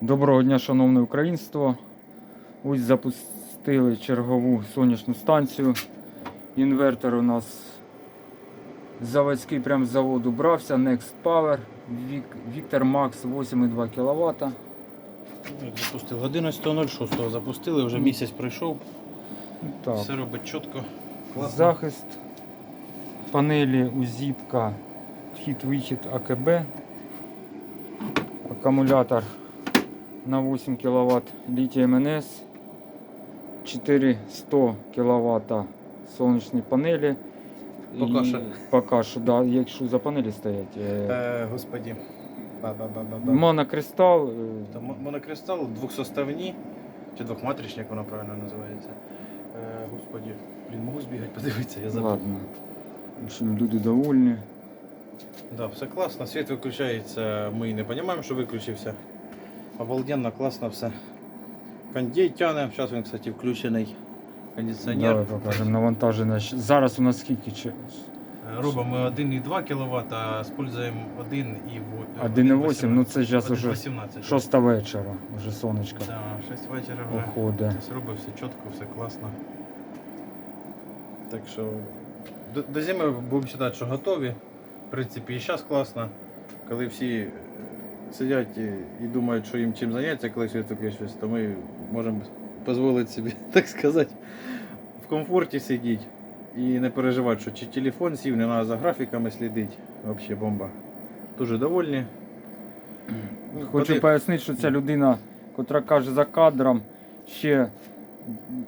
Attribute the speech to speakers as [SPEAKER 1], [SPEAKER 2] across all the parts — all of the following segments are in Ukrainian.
[SPEAKER 1] Доброго дня, шановне українство. Ось запустили чергову сонячну станцію. Інвертор у нас заводський прям з заводу брався. Next Power. Вік- Victor Max 8,2 кВт.
[SPEAKER 2] Запустили 11.06 запустили, вже місяць пройшов,
[SPEAKER 1] Так.
[SPEAKER 2] все робить чітко. Класно.
[SPEAKER 1] Захист панелі узіпка, вхід-вихід АКБ, акумулятор на 8 кВт літій МНС, 400 кВт сонячні панелі.
[SPEAKER 2] Поки
[SPEAKER 1] І-
[SPEAKER 2] що.
[SPEAKER 1] Поки що, да, якщо за панелі стоять. е,
[SPEAKER 2] Е, господі. Ба-ба-ба-ба-ба.
[SPEAKER 1] Монокристал, е,
[SPEAKER 2] Та мо- Монокристал двохсоставні, чи двохматричні, як воно правильно називається. Е, господі, блін, можу збігати, подивитися, я забув.
[SPEAKER 1] ладно. В общем, люди довольні.
[SPEAKER 2] Да, все класно, світ виключається, ми і не розуміємо, що виключився. Обалденно, класно все. Кондей тяне, зараз він, кстати, включений. Кондиціонер.
[SPEAKER 1] Давай покажемо навантаження. Зараз у нас скільки?
[SPEAKER 2] Робимо 1,2 кВт, а используємо 1,8.
[SPEAKER 1] 1,8, ну це зараз уже
[SPEAKER 2] 18.
[SPEAKER 1] 6 вечора, вже сонечко
[SPEAKER 2] Так, 6 вечора вже.
[SPEAKER 1] уходить.
[SPEAKER 2] Тобто все чітко, все класно. Так що до, до зими будемо вважати, що готові. В принципі, і зараз класно. Коли всі сидять і, і думають, що їм чим зайнятися, коли світ виключиться, то ми можемо дозволити собі, так сказати, в комфорті сидіти. І не переживати, що чи телефон сів, не треба за графіками слідити. Взагалі бомба. Дуже довольні. Ну,
[SPEAKER 1] Хочу
[SPEAKER 2] поди-
[SPEAKER 1] пояснити, що ця людина, котра каже за кадром, ще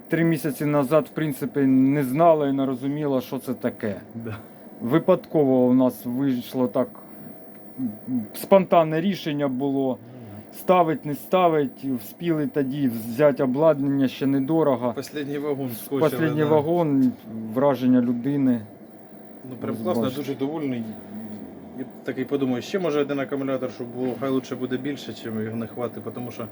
[SPEAKER 1] три місяці назад, в принципі, не знала і не розуміла, що це таке.
[SPEAKER 2] Да.
[SPEAKER 1] Випадково у нас вийшло так. Спонтанне рішення було. Ставить, не ставить, вспіли тоді взяти обладнання ще недорого.
[SPEAKER 2] Последній вагон скочили.
[SPEAKER 1] Послідній
[SPEAKER 2] да.
[SPEAKER 1] вагон, враження людини.
[SPEAKER 2] Ну прям класно, дуже довольний. Я такий подумаю, ще може один акумулятор, щоб було, хай лучше буде більше, чим його не хватить, тому що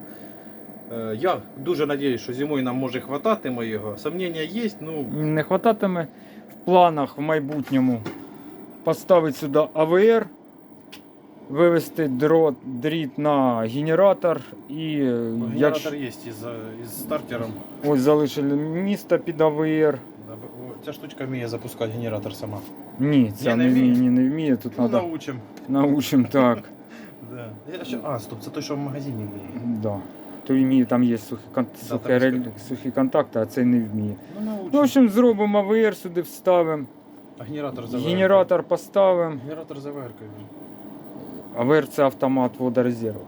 [SPEAKER 2] е, я дуже надіюсь, що зимою нам може хвататиме його. Сомнення є, ну
[SPEAKER 1] Не хвататиме в планах в майбутньому поставити сюди АВР, вивести дрот, дріт на генератор і е,
[SPEAKER 2] генератор
[SPEAKER 1] якщо
[SPEAKER 2] є із, із стартером.
[SPEAKER 1] ось залишили місто під АВР.
[SPEAKER 2] Ця штучка вміє запускати генератор сама.
[SPEAKER 1] Ні, це
[SPEAKER 2] Не,
[SPEAKER 1] не вміє,
[SPEAKER 2] вміє.
[SPEAKER 1] ні, не вміє. Тут
[SPEAKER 2] Ну,
[SPEAKER 1] треба
[SPEAKER 2] научим.
[SPEAKER 1] научим так.
[SPEAKER 2] Да. Я ще, а, стоп, це той, що в магазині вміє.
[SPEAKER 1] Да. То вміє, там є сухі, кон-
[SPEAKER 2] Да,
[SPEAKER 1] сухі,
[SPEAKER 2] там
[SPEAKER 1] рель-
[SPEAKER 2] є.
[SPEAKER 1] сухі контакти, а цей не вміє.
[SPEAKER 2] Ну,
[SPEAKER 1] Ну, в
[SPEAKER 2] научим.
[SPEAKER 1] общем, зробимо АВР сюди вставимо,
[SPEAKER 2] А генератор за
[SPEAKER 1] генератор поставимо.
[SPEAKER 2] Генератор за веркою.
[SPEAKER 1] АВР це автомат водорезерву.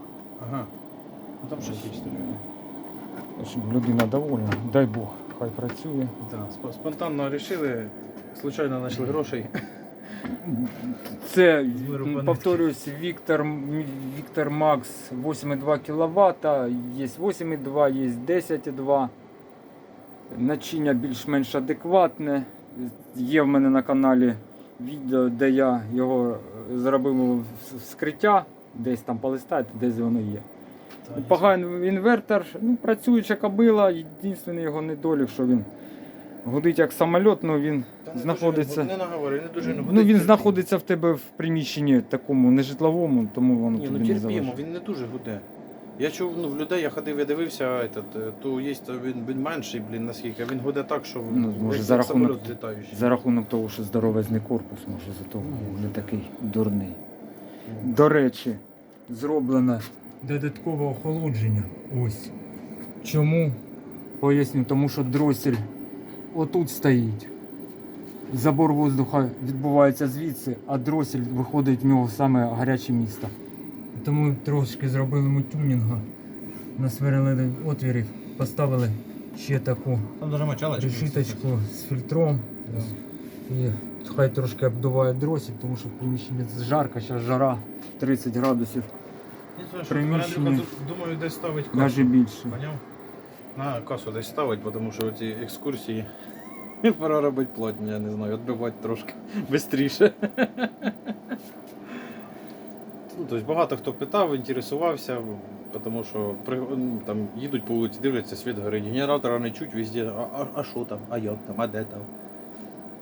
[SPEAKER 2] Ага. Ну там щось є.
[SPEAKER 1] Общем, людина довольна, дай Бог, хай працює.
[SPEAKER 2] Да, сп- спонтанно вирішили, случайно знайшли грошей.
[SPEAKER 1] Це,
[SPEAKER 2] Вирубаний.
[SPEAKER 1] повторюсь, Віктор, М- Віктор Макс 8,2 кВт, є 8,2, є 10,2. Начиння більш-менш адекватне. Є в мене на каналі відео, де я його зробив вскриття, десь там полистайте, десь воно є. Поганий інвертор, ну, працююча кабила, єдиний його недолік, що він гудить як самоліт, але він
[SPEAKER 2] Та не
[SPEAKER 1] знаходиться.
[SPEAKER 2] Дуже, не наговори, не дуже не
[SPEAKER 1] Ну він знаходиться в тебе в приміщенні такому нежитловому, тому воно
[SPEAKER 2] Ні, ну
[SPEAKER 1] тобі не залежить.
[SPEAKER 2] він не дуже гуде. Я чув, ну в людей я ходив, я дивився, этот, е, то є то він, він менший, блін, наскільки, він гуде так, що
[SPEAKER 1] Ну, може, за рахунок-
[SPEAKER 2] літаючий.
[SPEAKER 1] За рахунок того, що здоровезний корпус, може за того
[SPEAKER 2] Ну,
[SPEAKER 1] не такий дурний. До речі, зроблено додаткове охолодження. Ось. Чому? Поясню, тому що дросель отут стоїть. Забор воздуха відбувається звідси, а дросель виходить в нього саме гаряче місто. Тому трошки зробили ми тюнінга, насверлили отвірів, поставили ще таку
[SPEAKER 2] Там даже мочалочка.
[SPEAKER 1] решіточку з фільтром. І хай трошки обдуває дросіль, тому що в приміщенні жарко, зараз жара 30 градусів, приміщення.
[SPEAKER 2] Думаю, десь ставить касу.
[SPEAKER 1] навіть більше.
[SPEAKER 2] Поняв? На касу десь ставить, тому що ці екскурсії пора робити плотні, я не знаю, відбивати трошки швидше. Ну, тобто багато хто питав, інтересувався, тому що при- ну, там їдуть по вулиці, дивляться, світ горить, генератора не чуть везде, а, а, а що там, а як там, а де там.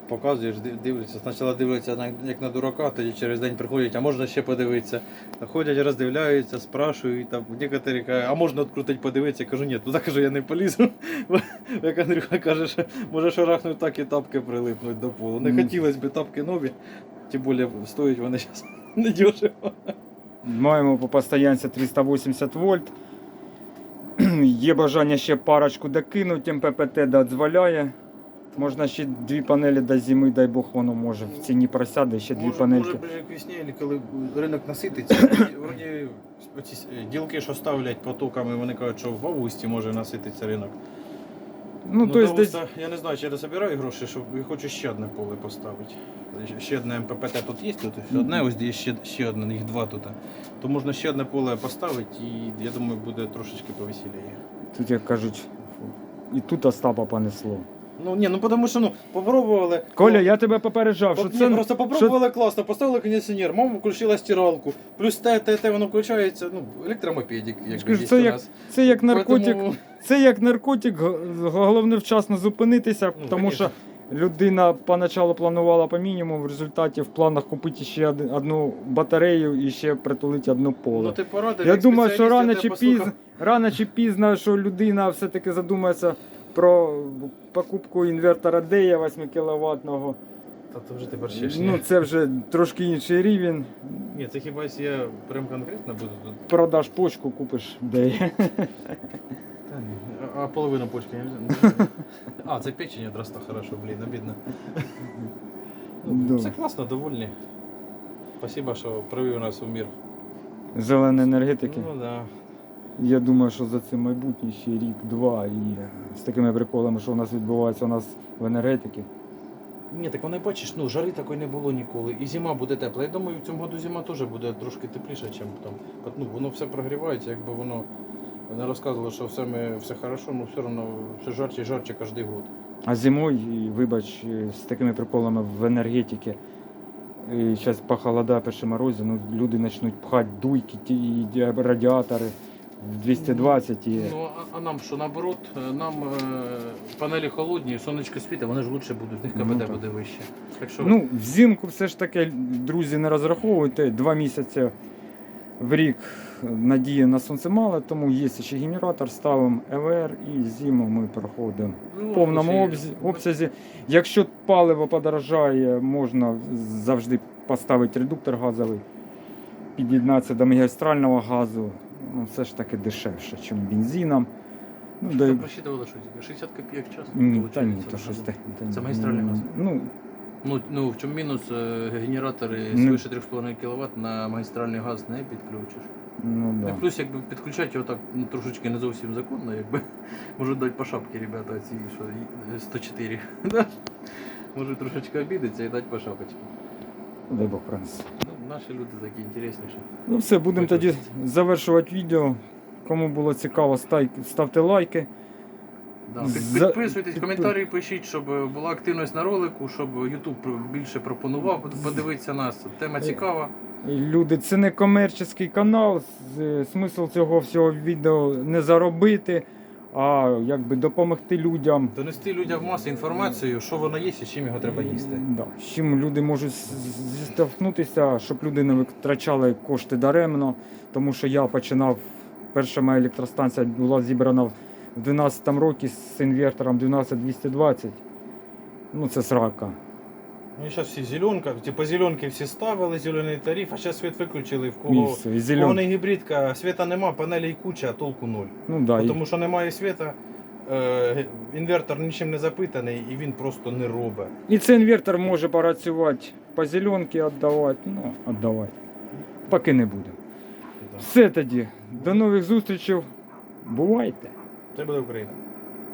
[SPEAKER 2] показуєш, дивляться. Спочатку дивляться як на дурака, тоді через день приходять, а можна ще подивитися. Ходять, роздивляються, спрашують, там некоторі кажуть, а можна відкрутити, подивитися. Я кажу, ні, туди кажу, я не полізу. Як Андрюха каже, що може шарахнуть так і тапки прилипнуть до полу. Не хотілося б тапки нові, тим більше стоять вони зараз недешево.
[SPEAKER 1] Маємо по постоянці 380 вольт. Є бажання ще парочку докинути, МППТ дозволяє. Можна ще дві панелі до зими, дай Бог, воно може в ціні просяде, ще дві
[SPEAKER 2] Може,
[SPEAKER 1] панельки.
[SPEAKER 2] може ближе к весні, коли ринок насититься. Вроді оці ділки, що ставлять потоками, вони кажуть, що в августі може насититься ринок.
[SPEAKER 1] Ну, то есть десь
[SPEAKER 2] я не знаю, чи я дособираю гроші, щоб я хочу ще одне поле поставити. Ще одне МППТ тут є, тут одне, ось є ще, ще одне, їх два тут. То можна ще одне поле поставити і я думаю, буде трошечки повеселіє.
[SPEAKER 1] тут, як кажуть, і тут Остапа понесло.
[SPEAKER 2] Ну ні, ну тому що ну попробували.
[SPEAKER 1] Коля,
[SPEAKER 2] ну,
[SPEAKER 1] я тебе попереджав, що
[SPEAKER 2] Ні,
[SPEAKER 1] це
[SPEAKER 2] просто попробували класно, поставили кондиціонер, мама включила стиралку, плюс те, те, те, воно включається, ну, електромопедик, як
[SPEAKER 1] Скажу,
[SPEAKER 2] є
[SPEAKER 1] це
[SPEAKER 2] у
[SPEAKER 1] як
[SPEAKER 2] нас.
[SPEAKER 1] Це як наркотик,
[SPEAKER 2] Поэтому,
[SPEAKER 1] це як наркотик, г- головне вчасно зупинитися,
[SPEAKER 2] Ну,
[SPEAKER 1] тому що людина поначалу планувала по мінімуму, в результаті в планах купити ще од- одну батарею і ще притулити одне поле.
[SPEAKER 2] ну, ти порадив,
[SPEAKER 1] Я
[SPEAKER 2] як
[SPEAKER 1] думаю, що
[SPEAKER 2] спеціаліст,
[SPEAKER 1] рано чи
[SPEAKER 2] послухав.
[SPEAKER 1] пізно, рано чи пізно, що людина все-таки задумається про покупку інвертора DEA 8 кВт.
[SPEAKER 2] Та то вже тепер ще ж
[SPEAKER 1] Ну, це вже трошки інший рівень.
[SPEAKER 2] Ні, це хіба я прям конкретно буду тут.
[SPEAKER 1] Продаш почку, купиш DEA.
[SPEAKER 2] Та ні. А, половину почки не. А, це печень одросла, хорошо, блін, обідно. Ну, Все класно, довольні. Спасибо, що привів нас у мір.
[SPEAKER 1] Зеленої енергетики.
[SPEAKER 2] Ну, да.
[SPEAKER 1] Я думаю, що за це майбутнє ще рік-два. І з такими приколами, що у нас відбувається у нас в енергетиці.
[SPEAKER 2] Ні, так вони бачиш, ну жари такої не було ніколи. І зима буде тепла. Я думаю, в цьому году зима теж буде трошки тепліша, ніж там. Ну, воно все прогрівається, якби воно не розказувало, що все ми все хорошо, але все одно все жарче і жарче кожен год.
[SPEAKER 1] А зимою, вибач, з такими приколами в енергетиці. Зараз похолода, перші морози, ну, люди почнуть пхати дуйки ті, радіатори 220 і.
[SPEAKER 2] Ну, а, а нам що, наоборот, е, нам е, панелі холодні, сонечко світить, вони ж лучше будуть, в них
[SPEAKER 1] Ну,
[SPEAKER 2] КПД
[SPEAKER 1] так.
[SPEAKER 2] буде вище. Так що
[SPEAKER 1] Ну, взимку все ж таки, друзі, не розраховуйте. Два місяці в рік надії на сонце мало, тому є ще генератор, ставимо ЕВР і зиму ми проходимо.
[SPEAKER 2] ну,
[SPEAKER 1] в повному обсязі, обсязі. Якщо паливо подорожає, можна завжди поставити редуктор газовий, під'єднатися до магістрального газу. Ну, все ж таки дешевше, ніж бензином. Ну,
[SPEAKER 2] Що
[SPEAKER 1] да, й-
[SPEAKER 2] просчитували, що тільки 60 копійок час?
[SPEAKER 1] ні, та ні, то щось те.
[SPEAKER 2] Це магістральний газ?
[SPEAKER 1] Ну,
[SPEAKER 2] Ну, ну, в чому мінус е, генератори
[SPEAKER 1] Ну.
[SPEAKER 2] свише 3,5 кВт на магістральний газ не підключиш.
[SPEAKER 1] ну
[SPEAKER 2] Ну,
[SPEAKER 1] да.
[SPEAKER 2] і плюс, якби підключати його так ну, трошечки не зовсім законно, якби можуть дати по шапці, ребята, ці що 104. да? Можуть трошечки обідатися і дати по шапочці.
[SPEAKER 1] Дай Бог пронесе.
[SPEAKER 2] Наші люди такі інтересніші.
[SPEAKER 1] Ну все, будемо тоді завершувати відео. Кому було цікаво, ставте лайки.
[SPEAKER 2] Да. Підписуйтесь, коментарі пишіть, щоб е, була активність на ролику, щоб YouTube більше пропонував подивитися нас. Тема цікава.
[SPEAKER 1] Люди, це не комерційний канал. Смисл цього всього відео не заробити, а якби допомогти людям.
[SPEAKER 2] Донести людям в маси інформацію, що воно є і з чим його треба їсти.
[SPEAKER 1] Да. З чим люди можуть зіштовхнутися, щоб люди не витрачали кошти даремно. Тому що я починав, перша моя електростанція була зібрана в 12 році з інвертором 12220. Ну це срака.
[SPEAKER 2] Ну зараз всі зеленка, типу зеленки всі ставили, зелений тариф, а зараз світ виключили, в
[SPEAKER 1] І
[SPEAKER 2] кого
[SPEAKER 1] все, і
[SPEAKER 2] в
[SPEAKER 1] зелен...
[SPEAKER 2] не гібридка, світа нема, панелей куча, а толку нуль.
[SPEAKER 1] Ну, да, і...
[SPEAKER 2] Тому що немає світа, е, інвертор нічим не запитаний і він просто не робить.
[SPEAKER 1] І цей інвертор може працювати по зеленки віддавати, ну, віддавати. Поки не буде.
[SPEAKER 2] Да.
[SPEAKER 1] Все тоді. До нових зустрічей. Бувайте!
[SPEAKER 2] Це буде Україна.